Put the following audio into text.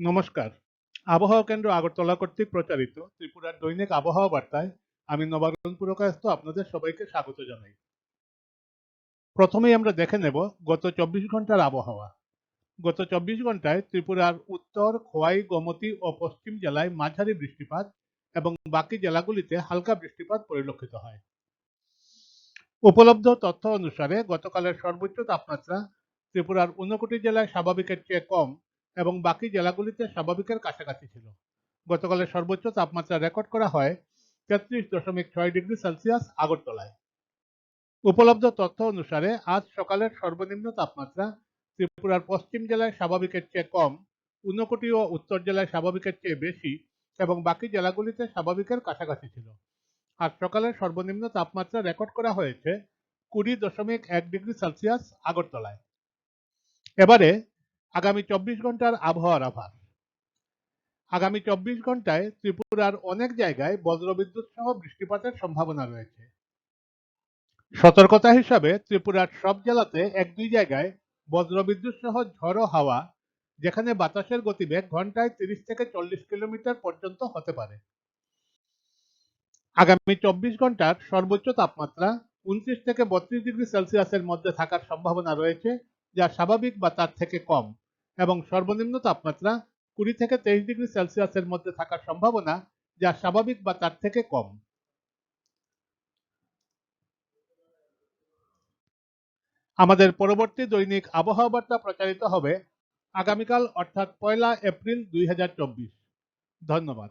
নমস্কার। আবহাওয়া কেন্দ্র আগরতলা কর্তৃক প্রচারিত ত্রিপুরার দৈনিক আবহাওয়া বার্তায় আমি নবাগত পুরকায়স্থ আপনাদের সবাইকে স্বাগত জানাই। প্রথমেই আমরা দেখে নেব গত চব্বিশ ঘণ্টার আবহাওয়া। গত চব্বিশ ঘন্টায় ত্রিপুরার উত্তর, খোয়াই, গোমতী ও পশ্চিম জেলায় মাঝারি বৃষ্টিপাত এবং বাকি জেলাগুলিতে হালকা বৃষ্টিপাত পরিলক্ষিত হয়। উপলব্ধ তথ্য অনুসারে গতকালের সর্বোচ্চ তাপমাত্রা ত্রিপুরার ঊনকোটি জেলায় স্বাভাবিকের চেয়ে কম এবং বাকি জেলাগুলিতে স্বাভাবিকের কাছাকাছি ছিল। গতকালের সর্বোচ্চ তাপমাত্রা রেকর্ড করা হয় তেত্রিশ দশমিক ছয় ডিগ্রি সেলসিয়াস আগরতলায়। উপলব্ধ তথ্য অনুসারে আজ সকালের সর্বনিম্ন তাপমাত্রা ত্রিপুরার পশ্চিম জেলায় স্বাভাবিকের চেয়ে কম, ঊনকোটি ও উত্তর জেলায় স্বাভাবিকের চেয়ে বেশি এবং বাকি জেলাগুলিতে স্বাভাবিকের কাছাকাছি ছিল। আজ সকালের সর্বনিম্ন তাপমাত্রা রেকর্ড করা হয়েছে কুড়ি দশমিক এক ডিগ্রি সেলসিয়াস আগরতলায়। এবারে আগামী চব্বিশ ঘণ্টার আবহাওয়ার আভাস। আগামী চব্বিশ ঘন্টায় ত্রিপুরার অনেক জায়গায় বজ্রবিদ্যুৎ সহ বৃষ্টিপাতের সম্ভাবনা রয়েছে। সতর্কতা হিসাবে ত্রিপুরার সব জেলাতে এক দুই জায়গায় বজ্রবিদ্যুৎ সহ ঝড়ো হাওয়া, যেখানে বাতাসের গতিবেগ ঘন্টায় তিরিশ থেকে চল্লিশ কিলোমিটার পর্যন্ত হতে পারে। আগামী চব্বিশ ঘণ্টার সর্বোচ্চ তাপমাত্রা উনত্রিশ থেকে বত্রিশ ডিগ্রি সেলসিয়াসের মধ্যে থাকার সম্ভাবনা রয়েছে, যা স্বাভাবিক বা তার থেকে কম। এবং সর্বনিম্ন তাপমাত্রা কুড়ি থেকে তেইশ ডিগ্রি সেলসিয়াসের মধ্যে থাকার সম্ভাবনা যা স্বাভাবিক বা তার থেকে কম। আমাদের পরবর্তী দৈনিক আবহাওয়া বার্তা প্রচারিত হবে আগামীকাল, অর্থাৎ পয়লা এপ্রিল দুই হাজার চব্বিশ। ধন্যবাদ।